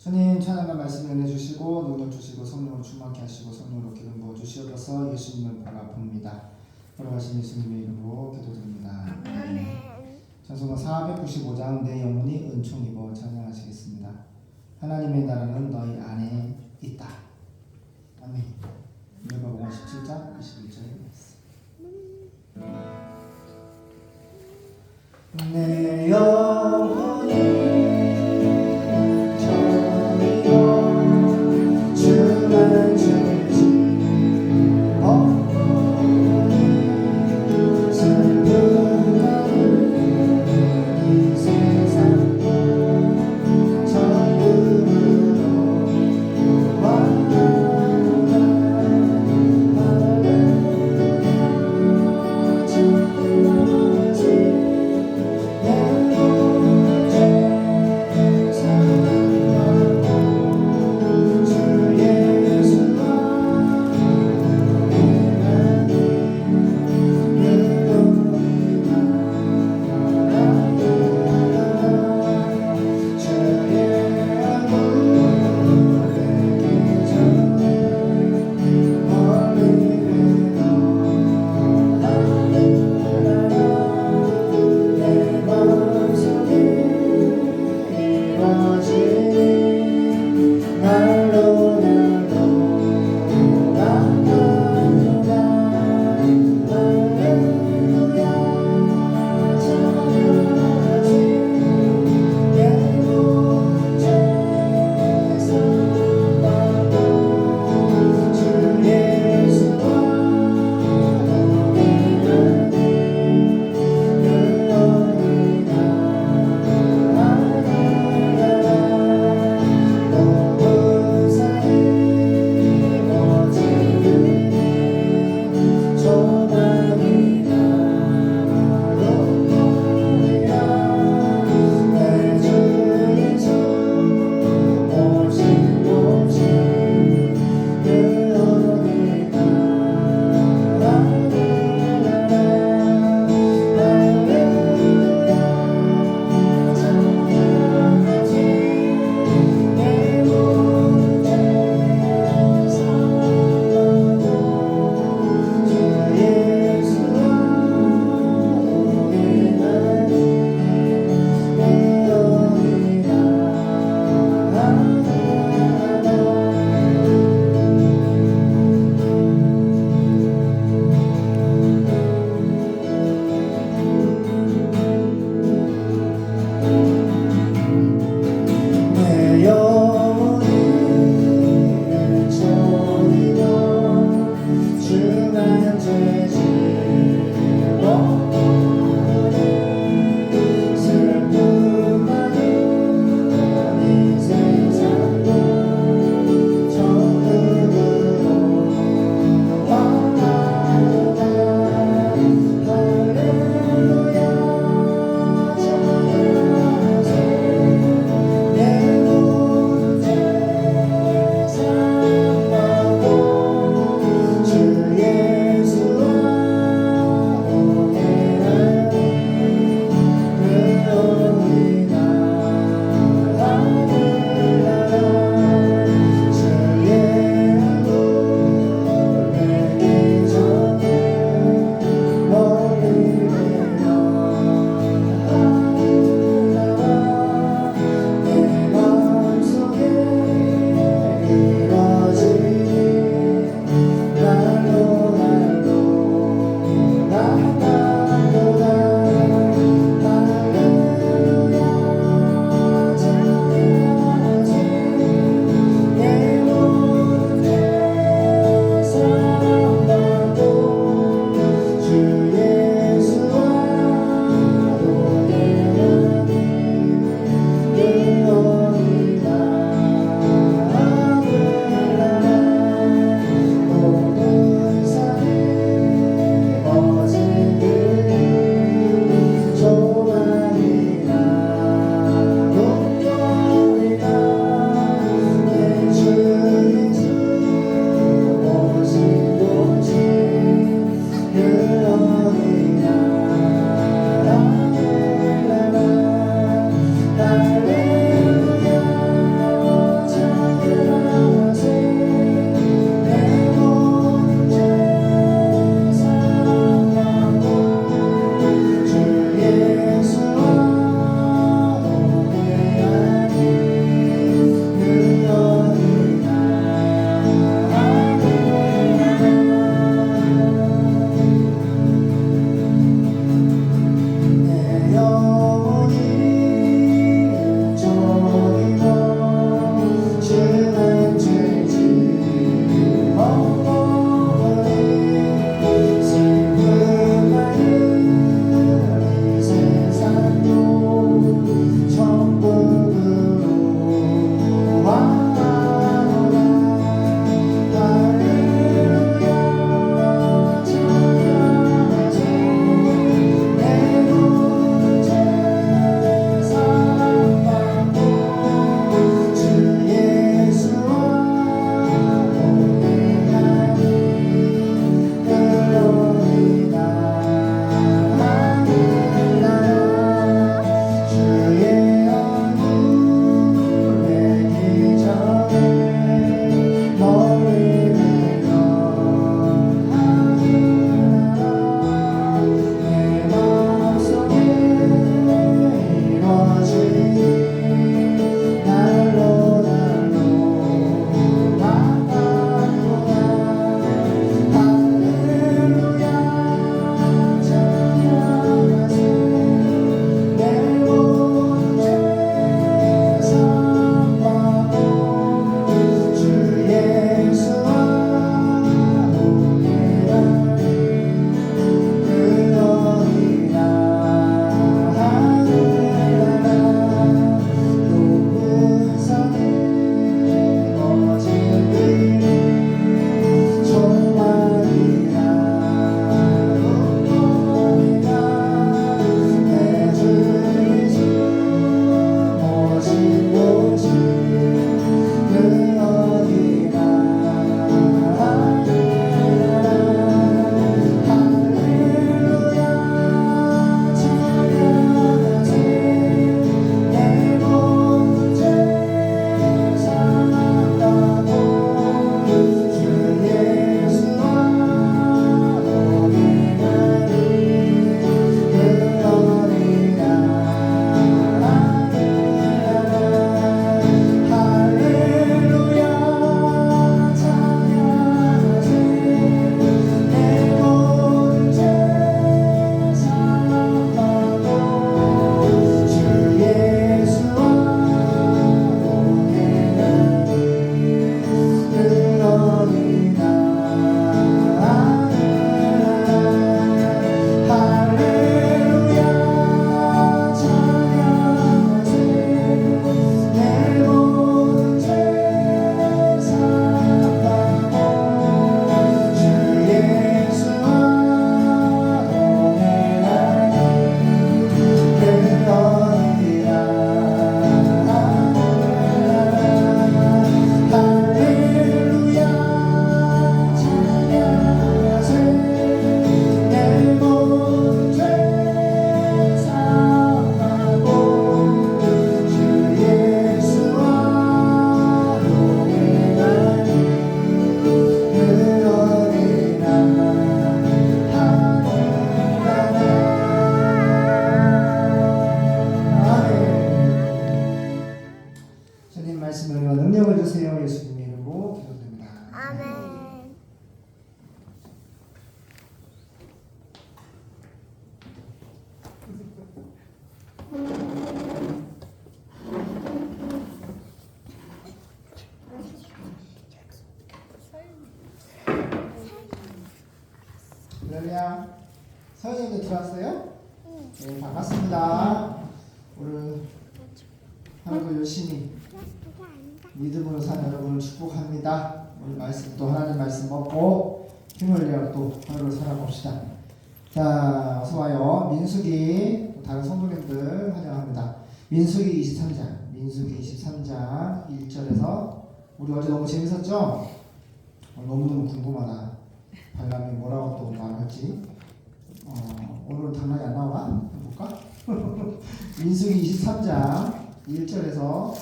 주님 찬양과 말씀 은혜 주시고 능력 주시고 성령을 충만케 하시고 성령으로 기름 부어 주시옵소서 예수님을 바라봅니다. 걸어가신 예수님의 이름으로 기도드립니다. 찬송가 495장 내 영혼이 은총 입어 찬양하시겠습니다. 하나님의 나라는 너희 안에 있다. 아멘. 누가복음 17장 21절에 내 영혼 할렐루야. 서현이도 들어왔어요? 네, 반갑습니다. 오늘 하루도 열심히 믿음으로 사는 여러분을 축복합니다. 오늘 말씀 또 하나님 말씀 먹고 힘을 내어 또 하루를 살아봅시다. 자, 어서 와요. 민수기 또 다른 성도님들 환영합니다. 민수기 23장, 민수기 23장 1절에서 우리 어제 너무 재밌었죠? 어, 너무너무 궁금하다. 발람이 뭐라고 또 말할지. 어, 오늘은 당연히 안 나오나? 볼까? 민수기 23장 1절에서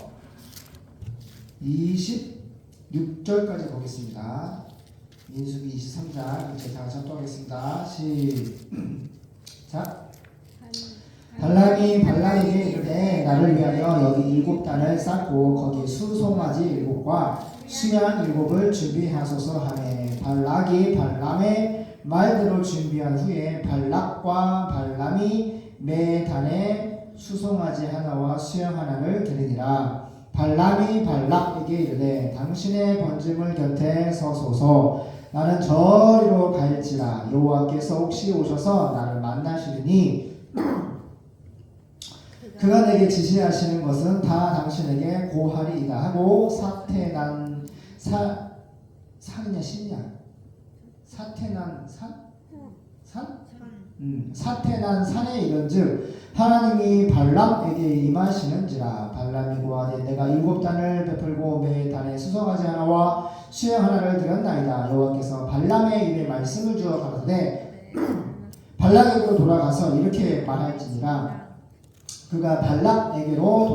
26절까지 보겠습니다. 민수기 23장 이제 다 접도하겠습니다. 시작. 발람이 발람에게 이르되 나를 위하여 여기 일곱 단을 쌓고 거기 수송아지 일곱과 수양 일곱을 준비하소서 하매. 발락이 발람의 말대로 준비한 후에 발락과 발람이 매 단에 수송아지 하나와 수양 하나를 드리니라. 발람이 발락에게 이르되 당신의 번짐을 곁에 서소서. 나는 저리로 갈지라. 여호와께서 혹시 오셔서 나를 만나시리니. 그가 내게 지시하시는 것은 다 당신에게 고하리이다 하고 사태난 사 산이냐 신이냐 사태난 산? 산? 음, 사태난 산에 이른즉 하나님이 발람에게 임하시는지라 발람이 고하되 내가 일곱 단을 베풀고 매 단에 수송아지 하나와 수양 하나를 드렸나이다 여호와께서 발람의 입에 말씀을 주어 가라사대 발락에게로 돌아가서 이렇게 말할지니라 그가 발락에게로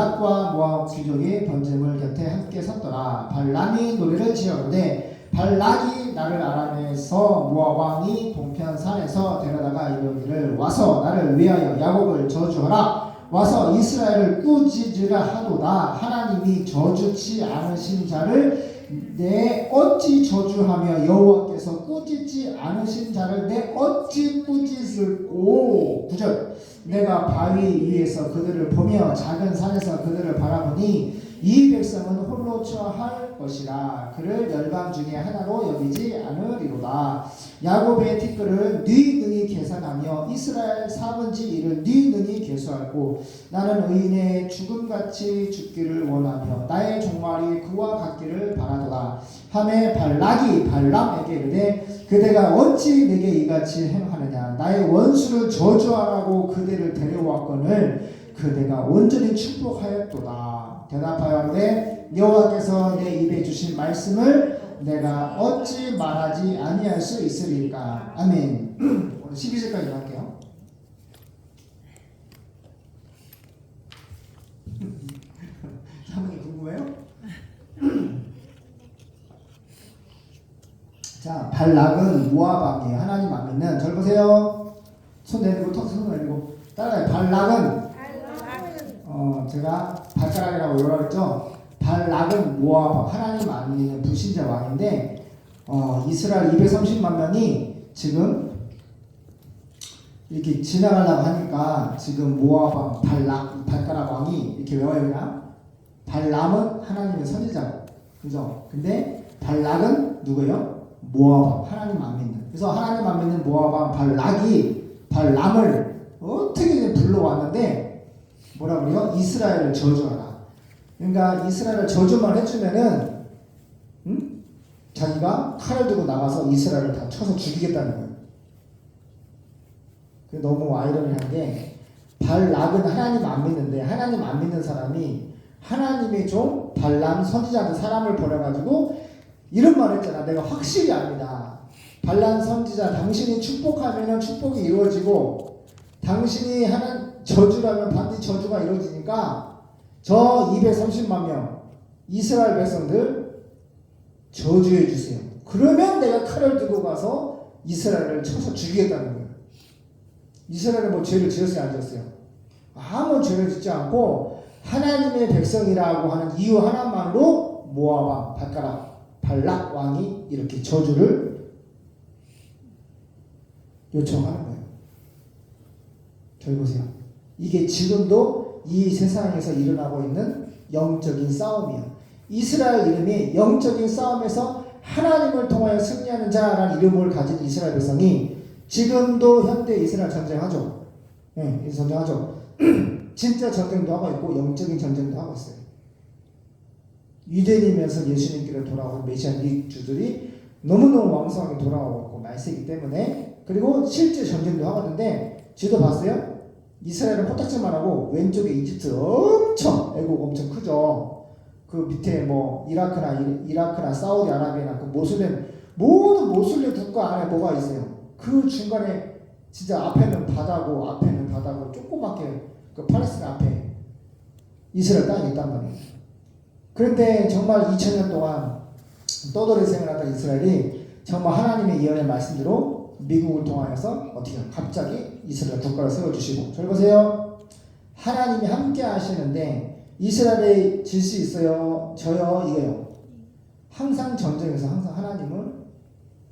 발락과 모압 귀족이 번제물 곁에 함께 섰더라. 발람이 노래를 지었는데 발락이 나를 아람에서 모압 왕이 동편 산에서 데려다가 이르기를 와서 나를 위하여 야곱을 저주하라. 와서 이스라엘을 꾸짖으라 하도다. 하나님이 저주치 않으신 자를 내 어찌 저주하며 여호와께서 꾸짖지 않으신 자를 내 어찌 꾸짖을꼬? 구절 내가 바위 위에서 그들을 보며 작은 산에서 그들을 바라보니 이 백성은 홀로 처할 것이라. 그를 열방 중에 하나로 여기지 않으리로다. 야곱의 티끌을 네 능히 계산하며 이스라엘 4분지 1을 네 능히 계수하고 나는 의인의 죽음같이 죽기를 원하며 나의 종말이 그와 같기를 바라도다. 함에 발락이 발람에게 이르되 그대가 어찌 내게 이같이 행하느냐? 나의 원수를 저주하라고 그대를 데려왔거늘 그대가 온전히 축복하였도다. 대답하여 이르되 여호와께서 내 입에 주신 말씀을 내가 어찌 말하지 아니할 수 있으리까? 아멘. 오늘 12절까지 할게요. 사모님 궁금해요? 자, 발락은 모압 왕이에요. 하나님 안 믿는. 절 보세요. 손 내리고 턱 손 내리고 따라가요. 발락은 어 제가 발가락이라고 요라 그랬죠. 발락은 왕, 하나님 안 믿는 불신자 왕인데 어 이스라엘 230만 명이 지금 이렇게 지나가려고 하니까 지금 왕 발락 발가락 왕이 이렇게 외워요 그냥 발람은 하나님의 선지자고 그죠? 근데 발락은 누구예요? 모압왕 하나님 안 믿는 그래서 하나님 안 믿는 모압왕 발락이 발람을 어떻게든 불러왔는데 뭐라 그래요? 이스라엘을 저주하라 그러니까 이스라엘을 저주만 해주면은 응? 자기가 칼을 들고 나가서 이스라엘을 다 쳐서 죽이겠다는 거예요 그 너무 아이러니한 게 발락은 하나님 안 믿는데 하나님 안 믿는 사람이 하나님의 종 발람 선지자한테 사람을 보내가지고 이런 말 했잖아. 내가 확실히 압니다. 발람 선지자 당신이 축복하면 축복이 이루어지고 당신이 하는 저주라면 반드시 저주가 이루어지니까 저 230만 명 이스라엘 백성들 저주해 주세요. 그러면 내가 칼을 들고 가서 이스라엘을 쳐서 죽이겠다는 거예요. 이스라엘은 뭐 죄를 지었어요, 안 지었어요? 아무 죄를 짓지 않고 하나님의 백성이라고 하는 이유 하나만으로 왕 발가락 발락 왕이 이렇게 저주를 요청하는 거예요. 저희 보세요. 이게 지금도 이 세상에서 일어나고 있는 영적인 싸움이에요. 이스라엘 이름이 영적인 싸움에서 하나님을 통하여 승리하는 자라는 이름을 가진 이스라엘 백성이 지금도 현대 이스라엘 전쟁하죠. 예, 이 전쟁하죠. 진짜 전쟁도 하고 있고 영적인 전쟁도 하고 있어요. 유대인이면서 예수님께로 돌아온 메시아닉 주들이 너무너무 왕성하게 돌아오고 있고 말세기 때문에 그리고 실제 전쟁도 하거든데 지도 봤어요? 이스라엘은 코딱지만 하고 왼쪽에 이집트 엄청 애국 엄청 크죠. 그 밑에 뭐 이라크나 이- 이라크나 사우디아라비아나 그 모슬렘 모든 모슬렘 국가 안에 뭐가 있어요. 그 중간에 진짜 앞에는 바다고 앞에는 바다고 조그맣게 그 팔레스틴 앞에 이스라엘 땅이 있단 말이에요. 그런데 정말 2000년 동안 떠돌이 생활하던 이스라엘이 정말 하나님의 예언의 말씀대로 미국을 통하여서 어떻게? 갑자기 이스라엘 국가를 세워주시고 저를 보세요. 하나님이 함께 하시는데 이스라엘에 질수 있어요. 저요 이거요. 항상 전쟁에서 항상 하나님을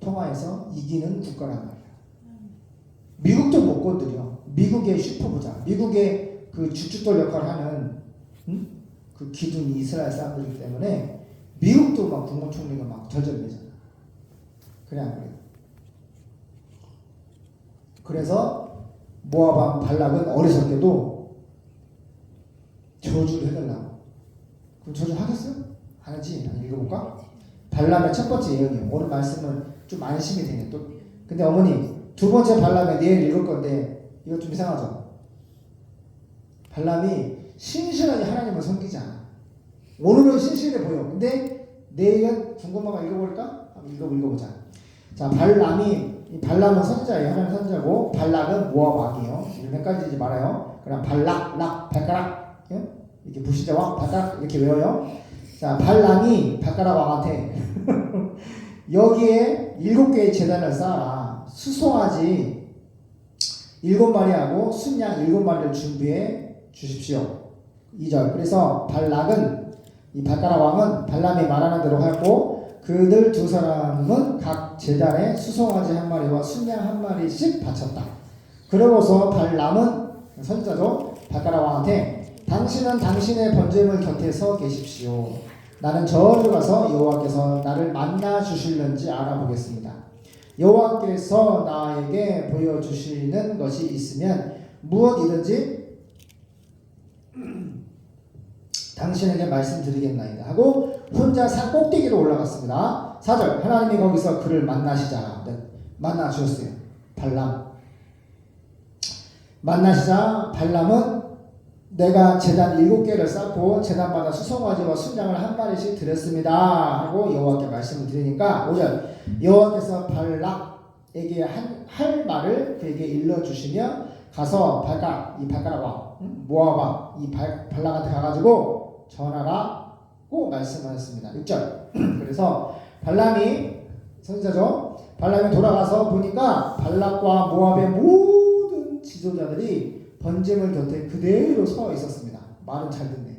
통하여서 이기는 국가란 말이에요. 미국도 못 건드려. 미국의 슈퍼부자, 미국의 그 주춧돌 역할을 하는 응? 그 기둥이 이스라엘 사람들이기 때문에 미국도 막 국무총리가 막 절절매잖아. 그래 안 그래? 그래서 모아방 발락은 어리석게도 저주를 해달라고. 그럼 저주 하겠어요? 안 하지. 읽어볼까? 발람의 첫 번째 예언이에요. 오늘 말씀은 좀 안심이 되네. 또 근데 어머니 두 번째 발람에 내일 읽을 건데 이거 좀 이상하죠? 발람이 신실하게 하나님을 않아. 오늘은 신실해 보여. 근데 내일은 거 읽어볼까? 한번 읽어 읽어보자. 자, 발람이 이 발람은 선자예요. 하나님 선자고 발락은 모압 왕이에요. 헷갈리지 말아요. 그럼 발락, 락, 발가락 예? 이렇게 부시자 왕, 발가락 이렇게 외워요. 자, 발람이 발가락 왕한테 여기에 일곱 개의 재단을 쌓아라. 수송아지 일곱 마리하고 순양 일곱 마리를 준비해 주십시오. 2절. 그래서 발락은 이 발가락 왕은 발람이 말하는 대로 하고 그들 두 사람은 각 제단에 수송아지 한 마리와 순양 한 마리씩 바쳤다. 그러고서 발람은 선자죠. 발가락 왕한테 당신은 당신의 번제물 곁에 서 계십시오. 나는 저리로 가서 여호와께서 나를 만나 주실는지 알아보겠습니다. 여호와께서 나에게 보여주시는 것이 있으면 무엇이든지 당신에게 말씀드리겠나이다 하고 혼자 산 꼭대기로 올라갔습니다. 4절. 하나님이 거기서 그를 만나시자. 네, 만나 주셨어요. 발람. 만나시자. 발람은 내가 재단 일곱 개를 쌓고 재단마다 수송아지와 순양을 한 마리씩 드렸습니다. 하고 여호와께 말씀을 드리니까 5절. 여호와께서 발락에게 한, 할 말을 그에게 일러 주시며 가서 발가락 이왕 응? 모압 왕이 발락한테 가가지고 전하라고 말씀하셨습니다. 6절 그래서 발람이 선지자죠. 발람이 돌아가서 보니까 발락과 모압의 모든 지도자들이 번제물 곁에 그대로 서 있었습니다. 말은 잘 듣네.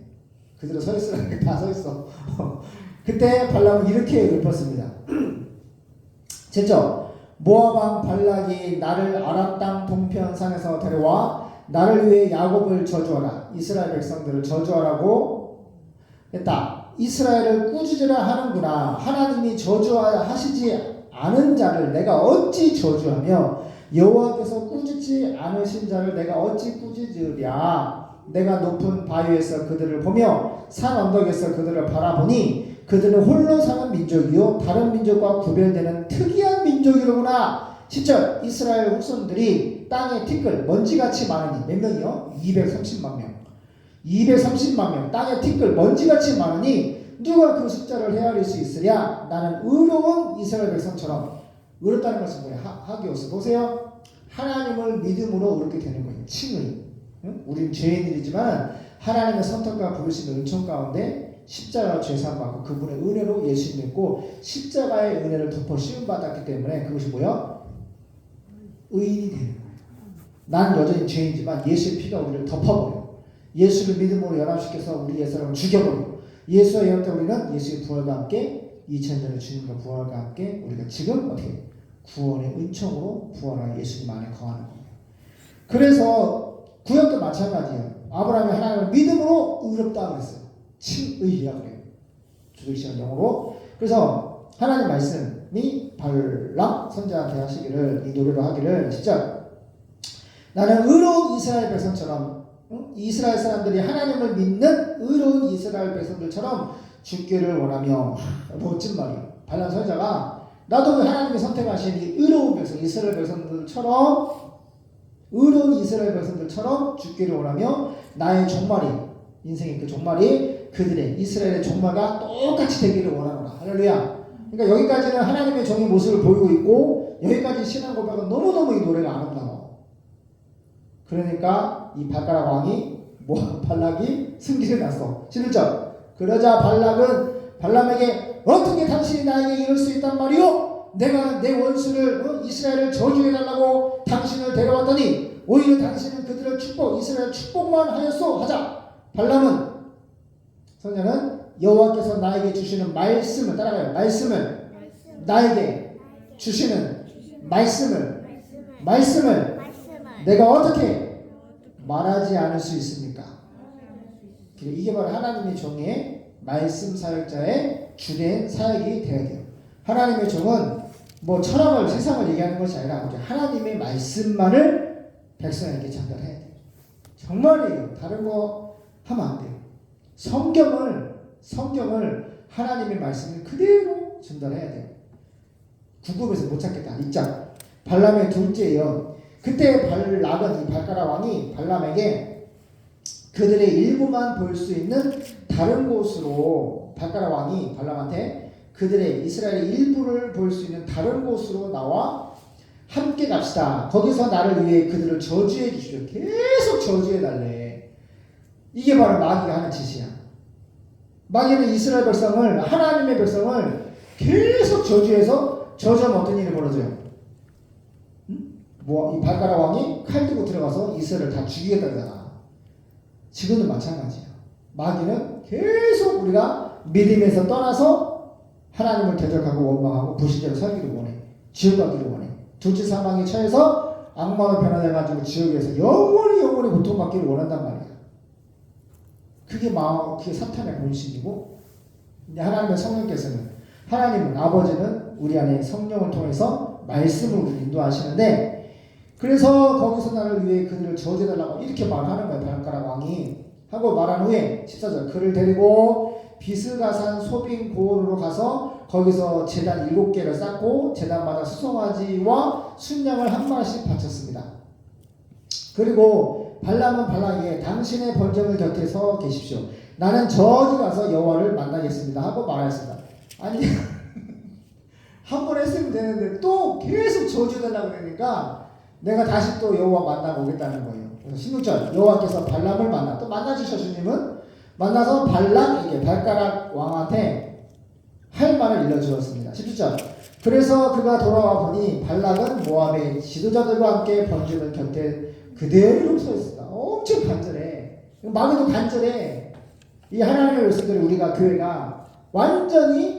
그대로 서 있으라는 다서 있어. 그때 발람은 이렇게 읊었습니다. 제죠. 왕 발락이 나를 아랍 땅 동편상에서 데려와 나를 위해 야곱을 저주하라. 이스라엘 백성들을 저주하라고 했다. 이스라엘을 꾸짖으라 하는구나. 하나님이 저주하시지 않은 자를 내가 어찌 저주하며 여호와께서 꾸짖지 않으신 자를 내가 어찌 꾸짖으랴. 내가 높은 바위에서 그들을 보며 산 언덕에서 그들을 바라보니 그들은 홀로 사는 민족이요 다른 민족과 구별되는 특이한 민족이로구나. 10절 이스라엘 후손들이 땅에 티끌 먼지같이 많으니 몇 명이요? 230만 명. 230만 명 땅에 티끌 먼지같이 많으니 누가 그 숫자를 헤아릴 수 있으랴? 나는 의로운 이스라엘 백성처럼 의롭다는 것은 뭐예요? 하, 하기오스 보세요. 하나님을 믿음으로 의롭게 되는 거예요. 칭의. 응? 우린 죄인들이지만 하나님의 선택과 부르신 은총 가운데 십자가 죄산 받고 그분의 은혜로 예수 믿고 십자가의 은혜를 덮어 씌움 받았기 때문에 그것이 뭐야? 의인이 되는 거예요. 난 여전히 죄인이지만 예수의 피가 우리를 덮어버려. 예수를 믿음으로 연합시켜서 우리 옛사람을 죽여버리고 예수와 연합된 우리는 예수의 부활과 함께 2000년의 주님과 부활과 함께 우리가 지금 어떻게 구원의 은총으로 부활한 예수님 안에 거하는 겁니다. 그래서 구약도 마찬가지예요. 아브라함이 하나님을 믿음으로 의롭다 그랬어요. 칭의라 그래요. 주들시한 영어로. 그래서 하나님 말씀이 발람 선자한테 하시기를 이 노래로 하기를 진짜 나는 의로운 이스라엘 백성처럼 응? 이스라엘 사람들이 하나님을 믿는 의로운 이스라엘 백성들처럼 죽기를 원하며 하, 멋진 말이에요. 발람 선자가 나도 그 하나님이 선택하신 이 의로운 백성 이스라엘 백성들처럼 의로운 이스라엘 백성들처럼 죽기를 원하며 나의 종말이 인생의 그 종말이 그들의 이스라엘의 종말과 똑같이 되기를 원하노라. 할렐루야. 그러니까 여기까지는 하나님의 종의 모습을 보이고 있고 여기까지 신앙 고백은 너무너무 이 노래가 아름다워. 그러니까 이 발가락 왕이 뭐 발락이 승리를 났어. 11절. 그러자 발락은 발람에게 어떻게 당신이 나에게 이럴 수 있단 말이오? 내가 내 원수를 어? 이스라엘을 저주해 달라고 당신을 데려왔더니 오히려 당신은 그들을 축복 이스라엘 축복만 하였소. 하자. 발람은 선녀는 여호와께서 나에게 주시는 말씀을 따라가요. 말씀을 나에게 주시는 말씀을 말씀을. 내가 어떻게 말하지 않을 수 있습니까? 이게 바로 하나님의 종의 말씀 사역자의 주된 사역이 되어야 돼요. 하나님의 종은 뭐 철학을 세상을 얘기하는 것이 아니라 하나님의 말씀만을 백성에게 전달해야 돼요. 정말이에요. 다른 거 하면 안 돼요. 성경을 성경을 하나님의 말씀을 그대로 전달해야 돼요. 궁금해서 못 찾겠다. 입장. 발람의 둘째예요. 그때 발락은 이 발가락 왕이 발람에게 그들의 일부만 볼 수 있는 다른 곳으로 발가락 왕이 발람한테 그들의 이스라엘의 일부를 볼 수 있는 다른 곳으로 나와 함께 갑시다. 거기서 나를 위해 그들을 저주해 주시오. 계속 저주해 달래. 이게 바로 마귀가 하는 짓이야. 마귀는 이스라엘 백성을 하나님의 백성을 계속 저주해서 저주하면 어떤 일이 벌어져요? 뭐이 발가락 왕이 칼 들고 들어가서 이스라엘을 다 죽이겠다 그러잖아. 지금도 마찬가지야. 마귀는 계속 우리가 믿음에서 떠나서 하나님을 대적하고 원망하고 불신대로 살기를 원해. 지옥 가기를 원해. 둘째 사망에 처해서 악마로 변화돼가지고 지옥에서 영원히 영원히 고통받기를 원한단 말이야. 그게 마 그게 사탄의 본심이고 이제 하나님의 성령께서는 하나님은 아버지는 우리 안에 성령을 통해서 우리 인도하시는데 그래서 거기서 나를 위해 그들을 저주해달라고 이렇게 말하는 거예요. 발가락 왕이 하고 말한 후에 14절 그를 데리고 비스가산 소빈 고을로 가서 거기서 제단 일곱 개를 쌓고 제단마다 수송아지와 순양을 한 마리씩 바쳤습니다. 그리고 발람은 발락에게 당신의 번정을 곁에 서 계십시오. 나는 저기 가서 여호와를 만나겠습니다 하고 말하였습니다. 아니 한 번 했으면 되는데 또 계속 저주달라고 그러니까 내가 다시 또 여호와 만나고 오겠다는 거예요. 그래서 16절 여호와께서 발람을 만나 또 만나주셔 주님은 만나서 발람에게 발가락 왕한테 할 말을 일러주었습니다. 17절 그래서 그가 돌아와 보니 발락은 모압의 지도자들과 함께 번주는 곁에 그대로 서 있었다. 엄청 간절해. 마귀도 간절해. 이 하나님의 백성들이 우리가 교회가 완전히 응?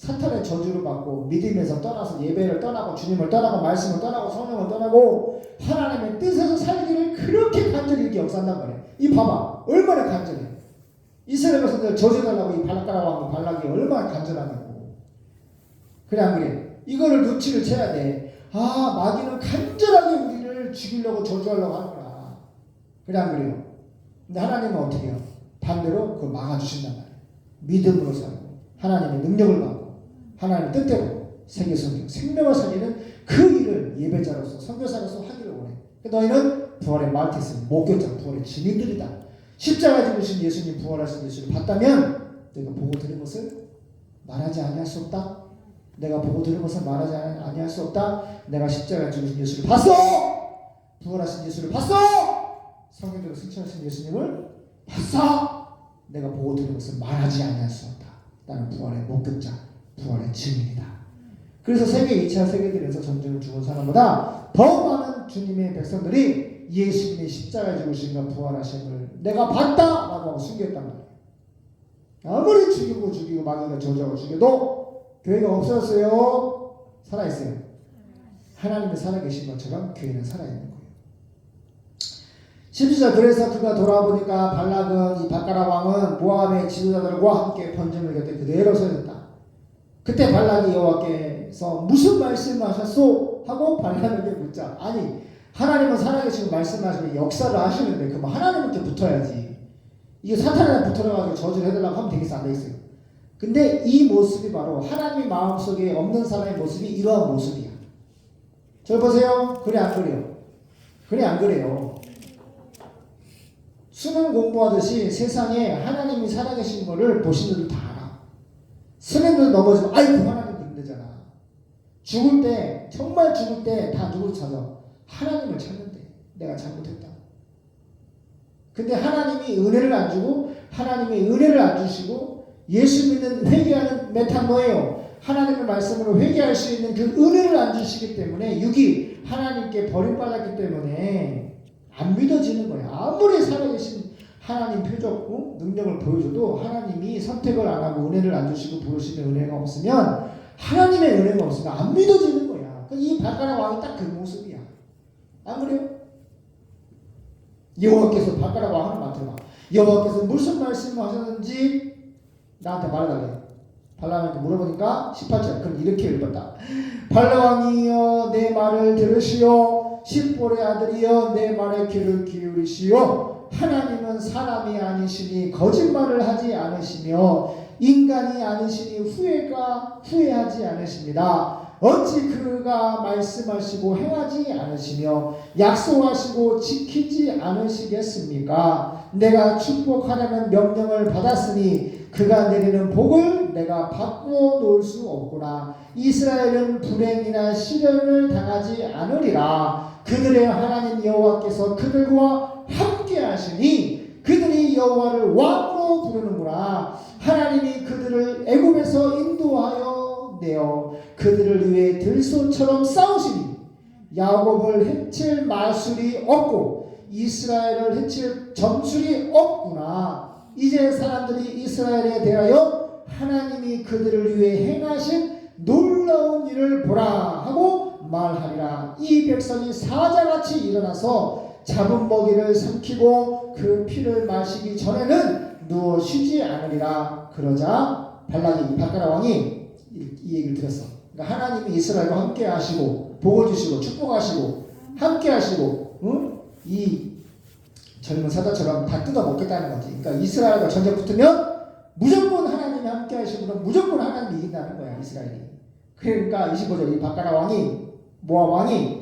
사탄의 저주를 받고 믿음에서 떠나서 예배를 떠나고 주님을 떠나고 말씀을 떠나고 성령을 떠나고 하나님의 뜻에서 살기를 그렇게 간절히 이렇게 역사한단 말이에요. 이 봐봐 얼마나 간절해. 이스라엘 백성들 저주달라고 이 발가락 왕이 발락이 얼마나 간절하냐고. 그래 안 그래? 이거를 눈치를 채야 돼. 아 마귀는 간절하게 우리를 죽이려고 저주하려고 하는구나. 그래 안 그래요? 근데 하나님은 어떻게 해요? 반대로 그걸 막아주신단 말이에요. 믿음으로 살고 하나님의 능력을 받고 하나님의 뜻대로 세계 성경 생명을 살리는 그 일을 예배자로서 선교사로서 하기를 원해. 너희는 부활의 말티스 목격자 부활의 증인들이다. 십자가 지으신 예수님 부활하신 예수를 봤다면 내가 보고 들은 것을 말하지 아니할 수 없다. 내가 보고 들은 것을 말하지 아니할 수 없다. 내가 십자가 지으신 예수를 봤어. 부활하신 예수를 봤어. 성경대로 승천하신 예수님을 봤어. 내가 보고 들은 것을 말하지 아니할 수 없다. 나는 부활의 목격자, 부활의 증인이다. 그래서 세계 2차 세계대전에서 전쟁을 죽은 사람보다 더 많은 주님의 백성들이 예수님의 십자가 죽으신가 부활하심을 내가 봤다라고 하고 숨겼단 말이에요. 아무리 죽이고 죽이고 마귀가 저주하고 죽여도 교회가 없었어요. 살아있어요. 하나님이 살아계신 것처럼 교회는 살아있는 거예요. 심지어 그래서 그가 돌아보니까 발락은 이 바가라 왕은 모압의 지도자들과 함께 번제물 곁에 그대로 서 있었다. 그때 발락이 여호와께서 무슨 말씀하셨소? 하고 발락에게 묻자. 아니 하나님은 살아계시고 말씀하시고 역사를 하시는데 그럼 하나님한테 붙어야지. 이게 사탄에 붙어가지고 저주를 해달라고 하면 되겠어 안 되겠어요. 근데 이 모습이 바로 하나님의 마음속에 없는 사람의 모습이 이러한 모습이야. 저 보세요. 그래 안 그래요? 그래 안 그래요? 수능 공부하듯이 세상에 하나님이 살아계신 거를 보시는. 스님들 넘어지면 아이고 하나님 그런대잖아. 죽을 때 정말 죽을 때 다 누굴 찾아? 하나님을 찾는데 내가 잘못했다. 근데 하나님이 은혜를 안 주고 하나님이 은혜를 안 주시고 예수 믿는 회개하는 메타 뭐예요? 하나님의 말씀으로 회개할 수 있는 그 은혜를 안 주시기 때문에 육이 하나님께 버림받았기 때문에 안 믿어지는 거예요. 아무리 살아계신 하나님 표적, 능력을 보여줘도 하나님이 선택을 안 하고 은혜를 안 주시고 부르시는 은혜가 없으면 하나님의 은혜가 없으면 안 믿어지는 거야. 그이 발가락 왕이 딱 그 모습이야. 안 그래요? 여호와께서 발가락 왕 하는 말 들어봐. 여호와께서 무슨 말씀을 하셨는지 나한테 말해달래. 발람한테 물어보니까 18절 그럼 이렇게 읽었다. 발람왕이여 내 말을 들으시오 십볼의 아들이여 내 말에 귀를 기울이시오 하나님은 사람이 아니시니 거짓말을 하지 않으시며 인간이 아니시니 후회가 후회하지 않으십니다. 어찌 그가 말씀하시고 행하지 않으시며 약속하시고 지키지 않으시겠습니까? 내가 축복하라는 명령을 받았으니 그가 내리는 복을 내가 바꾸어 놓을 수 없구나. 이스라엘은 불행이나 시련을 당하지 않으리라. 그들의 하나님 여호와께서 그들과 하시니 그들이 여호와를 왕으로 부르는구나. 하나님이 그들을 애굽에서 인도하여 내어 그들을 위해 들소처럼 싸우시니 야곱을 해칠 마술이 없고 이스라엘을 해칠 점술이 없구나. 이제 사람들이 이스라엘에 대하여 하나님이 그들을 위해 행하신 놀라운 일을 보라 하고 말하리라. 이 백성이 사자같이 일어나서 잡은 먹이를 삼키고 그 피를 마시기 전에는 누워 쉬지 않으리라. 그러자 발락이 바가라 왕이 이, 이 얘기를 들었어. 그러니까 하나님이 이스라엘과 함께 하시고 복을 주시고 축복하시고 함께 하시고 응? 이 젊은 사자처럼 다 뜯어 먹겠다는 거지. 그러니까 이스라엘과 전쟁 붙으면 무조건 하나님이 함께 하시고 무조건 하나님이 이긴다는 거야 이스라엘이. 그러니까 25절 이 바가라 왕이 모압 왕이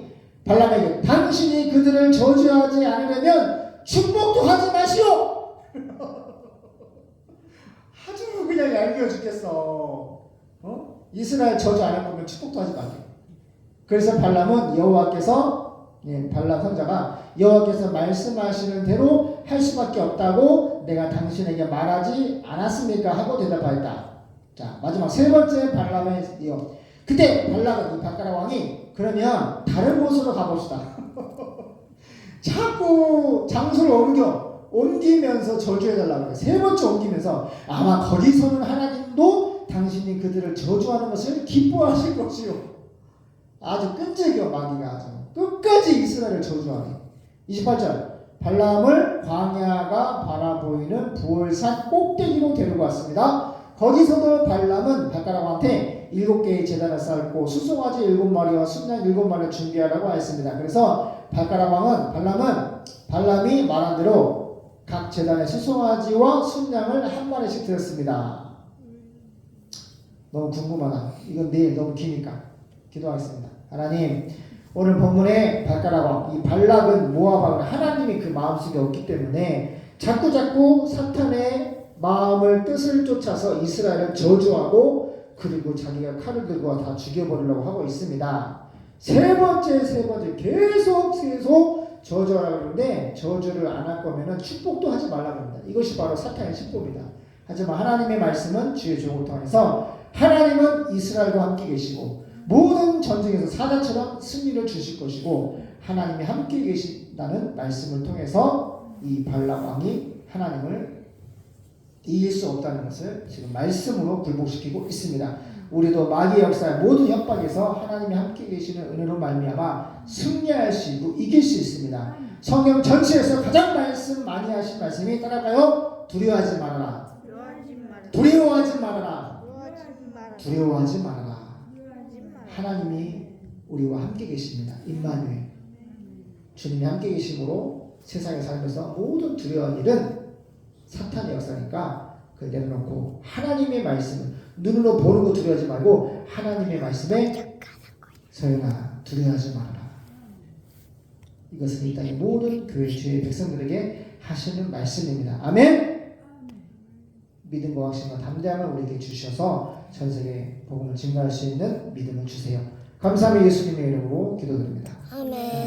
발람에게 당신이 그들을 저주하지 않으려면 축복도 하지 마시오. 아주 그냥 얄미워 죽겠어. 어? 이스라엘 저주 안 할 거면 축복도 하지 말게. 그래서 발람은 여호와께서 예, 발람 선자가 여호와께서 말씀하시는 대로 할 수밖에 없다고 내가 당신에게 말하지 않았습니까? 하고 대답하였다. 자 마지막 세 번째 발람의 이어. 그때 발람은 이 바가라 왕이 그러면 다른 곳으로 가봅시다. 자꾸 장소를 옮겨 옮기면서 저주해달라고 그래. 세 번째 옮기면서 아마 거기서는 하나님도 당신이 그들을 저주하는 것을 기뻐하실 것이요. 아주 끈질겨 마귀가 아주 끝까지 이스라엘을 저주하네. 28절 발람을 광야가 바라보이는 부월산 꼭대기로 데리고 왔습니다. 거기서도 발람은 바가락한테 일곱 개의 재단을 쌓고 수송아지 일곱 마리와 순양 일곱 마리를 준비하라고 했습니다. 그래서 바가락 왕은 발람은 발람이 말한 대로 각 재단에 수송아지와 순양을 한 마리씩 들었습니다. 너무 궁금하다. 이건 내일 너무 기니까 기도하겠습니다. 하나님 오늘 본문에 발가락 왕, 이 발락은 모압 왕은 하나님이 그 마음속에 없기 때문에 자꾸 자꾸 사탄의 마음을 뜻을 쫓아서 이스라엘을 저주하고 그리고 자기가 칼을 들고 다 죽여버리려고 하고 있습니다. 세 번째 세 번째 계속 계속 저주하라고 그러는데 저주를 안 할 거면은 축복도 하지 말라고 합니다. 이것이 바로 사탄의 축복입니다. 하지만 하나님의 말씀은 주의 종을 통해서 하나님은 이스라엘과 함께 계시고 모든 전쟁에서 사자처럼 승리를 주실 것이고 하나님이 함께 계시 있다는 말씀을 통해서 이 발락 왕이 하나님을 이길 수 없다는 것을 지금 말씀으로 굴복시키고 있습니다. 우리도 마귀의 역사의 모든 협박에서 하나님이 함께 계시는 은혜로 말미암아 승리할 수 있고 이길 수 있습니다. 성경 전체에서 가장 말씀 많이 하신 말씀이 따라가요. 두려워하지 말아라. 두려워하지 말아. 두려워하지 말아라. 두려워하지 말아. 두려워하지 말아라. 하나님이 우리와 함께 계십니다. 임마누엘. 주님이 함께 계심으로 세상에 살면서 모든 두려운 일은 사탄의 역사니까 그 내려놓고 하나님의 말씀을 눈으로 보는 거 두려워하지 말고 하나님의 말씀에 서연아 두려워하지 말아라. 이것은 이 땅의 모든 교회 주의 백성들에게 하시는 말씀입니다. 아멘. 믿음과 확신과 담대함을 우리에게 주셔서 전 세계 복음을 증가할 수 있는 믿음을 주세요. 감사함의 예수님의 이름으로 기도드립니다. 아멘.